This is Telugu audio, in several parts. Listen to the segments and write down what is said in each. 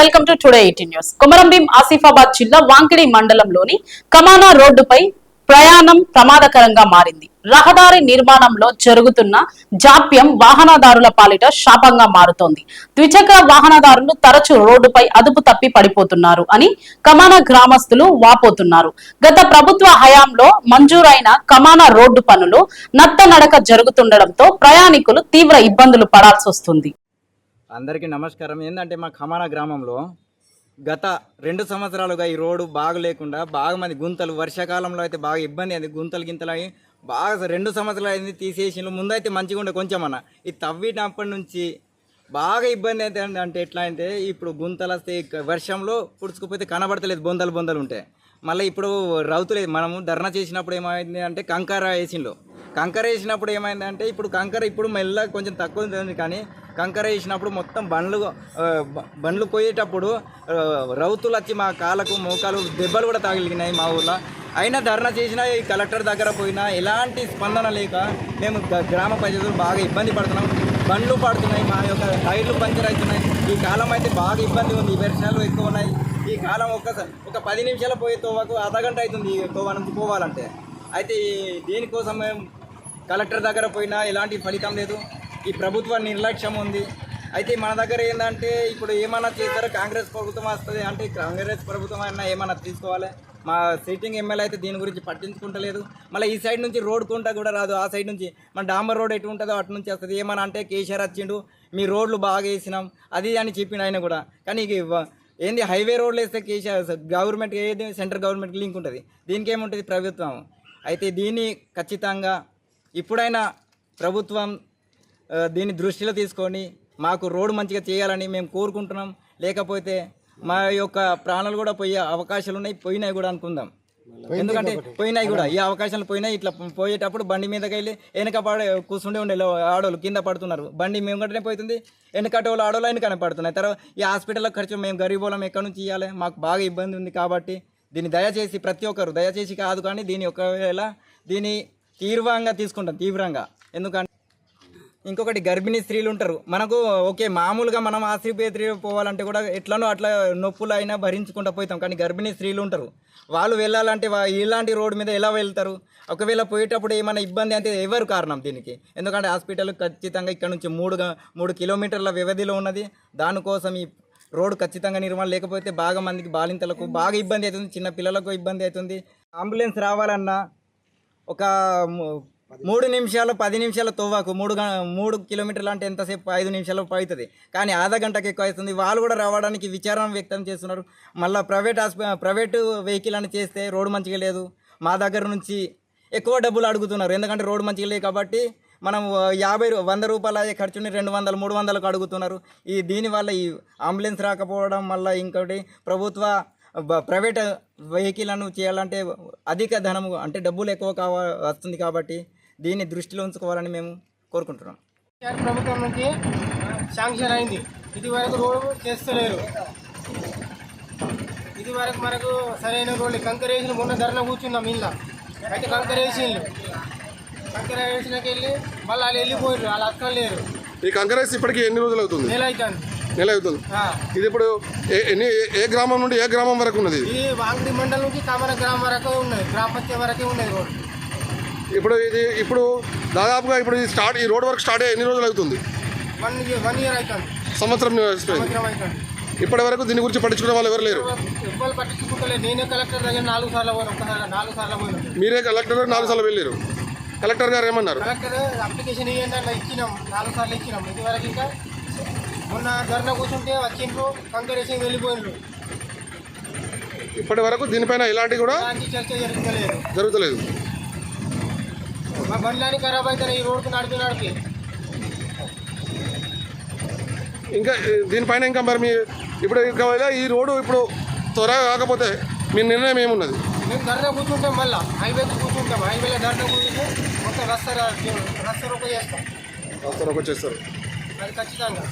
Welcome to today eighty news. Komarambheem Asifabad జిల్లా వాంకిడి మండలంలోని కమానా రోడ్డుపై ప్రయాణం ప్రమాదకరంగా మారింది. రహదారి నిర్మాణంలో జరుగుతున్న జాప్యం వాహనదారుల పాలిట శాపంగా మారుతోంది. ద్విచక్ర వాహనదారులు తరచు రోడ్డుపై అదుపు తప్పి పడిపోతున్నారు అని కమానా గ్రామస్తులు వాపోతున్నారు. గత ప్రభుత్వ హయాంలో మంజూరైన కమానా రోడ్డు పనులు నత్తనడక జరుగుతుండటంతో ప్రయాణికులు తీవ్ర ఇబ్బందులు పడాల్సి వస్తుంది అందరికీ నమస్కారం. ఏంటంటే మా ఖమానా గ్రామంలో గత రెండు సంవత్సరాలుగా ఈ రోడ్డు బాగా లేకుండా బాగా మంది గుంతలు వర్షాకాలంలో అయితే బాగా ఇబ్బంది అయింది. గుంతలు గింతలు అయ్యి బాగా రెండు సంవత్సరాలు అయింది తీసేసి ముందైతే మంచిగా ఉండే కొంచెం అన్న. ఇది తవ్వినప్పటి నుంచి బాగా ఇబ్బంది అయితే అంటే ఎట్లా అంటే ఇప్పుడు గుంతలు వస్తే వర్షంలో పుడుచుకుపోతే కనబడతలేదు. బొందలు బొందలు ఉంటాయి మళ్ళీ ఇప్పుడు రౌతులేదు మనము ధర్నా చేసినప్పుడు ఏమైంది అంటే కంకర వేసిండు కంకర వేసినప్పుడు ఏమైంది అంటే ఇప్పుడు కంకర ఇప్పుడు మెల్ల కొంచెం తక్కువ ఉంది కానీ కంకర వేసినప్పుడు మొత్తం బండ్లు బండ్లు పోయేటప్పుడు రౌతులు వచ్చి మా కాళ్ళకు మోకాలు దెబ్బలు కూడా తగిలినాయి మా ఊళ్ళో అయినా ధర్నా చేసినా ఈ కలెక్టర్ దగ్గర పోయినా ఎలాంటి స్పందన లేక మేము గ్రామ ప్రజలు బాగా ఇబ్బంది పడుతున్నాం. బండ్లు పడుతున్నాయి మా యొక్క టైర్లు పంచర్ అవుతున్నాయి ఈ కాలం అయితే బాగా ఇబ్బంది ఉంది ఈ వర్షాలు ఎక్కువ ఉన్నాయి. ఈ కాలం ఒక్కసారి ఒక పది నిమిషాలు పోయే తోవకు అర్ధగంట అవుతుంది ఈ తోవ నుంచి పోవాలంటే. అయితే దీనికోసం మేము కలెక్టర్ దగ్గర పోయినా ఎలాంటి ఫలితం లేదు. ఈ ప్రభుత్వ నిర్లక్ష్యం ఉంది. అయితే మన దగ్గర ఏంటంటే ఇప్పుడు ఏమన్నా చేస్తారో కాంగ్రెస్ ప్రభుత్వం వస్తుంది అంటే కాంగ్రెస్ ప్రభుత్వం అయినా ఏమైనా తీసుకోవాలి. మా సిట్టింగ్ ఎమ్మెల్యే అయితే దీని గురించి పట్టించుకుంటలేదు. మళ్ళీ ఈ సైడ్ నుంచి రోడ్ కుంటా కూడా రాదు. ఆ సైడ్ నుంచి మన డాంబర్ రోడ్ ఎటు ఉంటుందో అటు నుంచి వస్తుంది. ఏమన్నా అంటే కేసీఆర్ వచ్చిండు మీ రోడ్లు బాగా వేసినాం అది అని చెప్పిండు ఆయన కూడా. కానీ ఏంది హైవే రోడ్లు వేస్తే కేసీఆర్ గవర్నమెంట్ ఏది సెంట్రల్ గవర్నమెంట్ లింక్ ఉంటుంది. దీనికి ఏముంటుంది ప్రభుత్వం? అయితే దీన్ని ఖచ్చితంగా ఇప్పుడైనా ప్రభుత్వం దీన్ని దృష్టిలో తీసుకొని మాకు రోడ్డు మంచిగా చేయాలని మేము కోరుకుంటున్నాం. లేకపోతే మా యొక్క ప్రాణాలు కూడా పోయే అవకాశాలు ఉన్నాయి పోయినాయి కూడా అనుకుందాం. ఎందుకంటే పోయినాయి కూడా. ఈ అవకాశాలు పోయినాయి ఇట్లా పోయేటప్పుడు బండి మీదకి వెళ్ళి వెనక పడే కూర్చుండే ఉండే ఆడోళ్ళు కింద పడుతున్నారు. బండి మేము కంటేనే పోతుంది వెనకటి వాళ్ళు ఆడోళ్ళు వెనకనే పడుతున్నాయి. తర్వాత ఈ హాస్పిటల్లో ఖర్చు మేము గరీబోళం ఎక్కడి నుంచి ఇవ్వాలి? మాకు బాగా ఇబ్బంది ఉంది కాబట్టి దీన్ని దయచేసి ప్రతి ఒక్కరు దయచేసి కాదు కానీ దీని ఒకవేళ దీన్ని తీవ్రంగా తీసుకుంటాం తీవ్రంగా. ఎందుకంటే ఇంకొకటి గర్భిణీ స్త్రీలు ఉంటారు. మనకు ఓకే మామూలుగా మనం ఆసుపత్రి పోవాలంటే కూడా ఎట్లనో అట్లా నొప్పులు అయినా భరించుకుంటూ పోతాం. కానీ గర్భిణీ స్త్రీలు ఉంటారు. వాళ్ళు వెళ్ళాలంటే ఇలాంటి రోడ్డు మీద ఎలా వెళ్తారు? ఒకవేళ పోయేటప్పుడు ఏమైనా ఇబ్బంది అంటే ఎవరు కారణం దీనికి? ఎందుకంటే హాస్పిటల్ ఖచ్చితంగా ఇక్కడ నుంచి మూడు మూడు కిలోమీటర్ల వ్యవధిలో ఉన్నది. దానికోసం ఈ రోడ్డు ఖచ్చితంగా నిర్మాణం లేకపోతే బాగా మందికి బాలింతలకు బాగా ఇబ్బంది అవుతుంది చిన్న పిల్లలకు ఇబ్బంది అవుతుంది. అంబులెన్స్ రావాలన్నా ఒక మూడు నిమిషాలు పది నిమిషాల తోవాకు. మూడు గ- మూడు కిలోమీటర్లు అంటే ఎంతసేపు? ఐదు నిమిషాలు అవుతుంది కానీ ఆధా గంటకు ఎక్కువ అవుతుంది వాళ్ళు కూడా రావడానికి విచారం వ్యక్తం చేస్తున్నారు. మళ్ళీ ప్రైవేట్ హాస్పి ప్రైవేట్ వెహికల్ అని చేస్తే రోడ్డు మంచిగా లేదు. మా దగ్గర నుంచి ఎక్కువ డబ్బులు అడుగుతున్నారు. ఎందుకంటే రోడ్డు మంచిగా లేదు కాబట్టి మనం యాభై వంద రూపాయల అయ్యే ఖర్చుని రెండు వందలు మూడు వందలకు అడుగుతున్నారు. ఈ దీనివల్ల ఈ అంబులెన్స్ రాకపోవడం వల్ల ఇంకోటి ప్రభుత్వ ప్రైవేట్ వెహికల్ను చేయాలంటే అధిక ధనము అంటే డబ్బులు ఎక్కువ కావ వస్తుంది కాబట్టి దీన్ని దృష్టిలో ఉంచుకోవాలని మేము కోరుకుంటున్నాం. ప్రభుత్వం నుంచి శాంక్షన్ అయింది. ఇది వరకు రోడ్డు చేస్తలేరు. ఇది వరకు మనకు సరైన రోడ్లు కంకర వేసిన మొన్న ధరణ కూర్చున్నాం ఇంట్లో అయితే కంకర వేసిండ్రు. కంకర వేసినాక వెళ్ళి మళ్ళీ వాళ్ళు వెళ్ళిపోయారు వాళ్ళు అక్కడ లేరు ఈ కంకరేసి ఇప్పటికి ఎన్ని రోజులు అవుతుంది? నెల అవుతుంది. నెల అవుతుంది. ఇది ఇప్పుడు ఏ- ఎన్ని ఏ- గ్రామం నుండి ఏ గ్రామం వరకు ఉన్నది ఇది? ఇది వాంగడి మండలం నుంచి కామర గ్రామం వరకు ఉన్నది. గ్రామ పంచాయతీ వరకే ఉన్నది రోడ్డు. ఇప్పుడు ఇది ఇప్పుడు దాదాపుగా ఇప్పుడు ఈ స్టార్ట్ ఈ రోడ్ వర్క్ స్టార్ట్ అయ్యి ఎన్ని రోజులు అవుతుంది? వన్ ఇయర్ వన్ ఇయర్ అవుతుంది సంవత్సరం సంవత్సరం అవుతుంది ఇప్పటి వరకు దీని గురించి పట్టించుకునే వాళ్ళు ఎవరు లేరు? ఎవ్వరు పట్టించుకుంటలేదు నేనే కలెక్టర్ దగ్గర నాలుగు సార్లు పోయినా ఒక్కసారి నాలుగు సార్లు పోయినా. మీరే కలెక్టర్ నాలుగు సార్లు వెళ్ళారు. కలెక్టర్ గారు ఏమన్నారు? కలెక్టర్ అప్లికేషన్ ఇవ్వండి ఇచ్చినాం. నాలుగు సార్లు ఇచ్చినాం. ఇది వరకు ఇంకా మొన్న ధర్నా కూర్చుంటే వచ్చిండ్రు కంకరేసి వెళ్ళిపోయిండ్రు ఇప్పటి వరకు దీనిపైన ఎలాంటి కూడా చర్చ జరుగుతలేదు. జరుగుతలేదు. మా బండ్లని ఖరాబ్ అవుతాయి ఈ రోడ్డు నడిపి నడిపి. ఇంకా దీనిపైన ఇంకా మరి మీ ఇప్పుడు ఒకవేళ ఈ రోడ్డు ఇప్పుడు త్వరగా కాకపోతే మీ నిర్ణయం ఏమున్నది? మేము ధర్నా కూర్చుంటాం మళ్ళా. హైవేకి కూర్చుంటాం. హైవేలో ధర్నా కూర్చుంటే మొత్తం రస్త రస్త రూప చేస్తాం. వచ్చేస్తారు అది ఖచ్చితంగా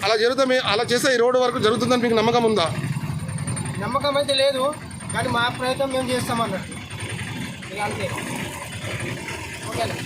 అలా జరుగుతా అలా చేస్తే ఈ రోడ్డు వరకు జరుగుతుందని మీకు నమ్మకం ఉందా? నమ్మకం అయితే లేదు కానీ మా ప్రయత్నం మేము చేస్తాం అన్నట్టు ఇక అంతే. ఓకేనా?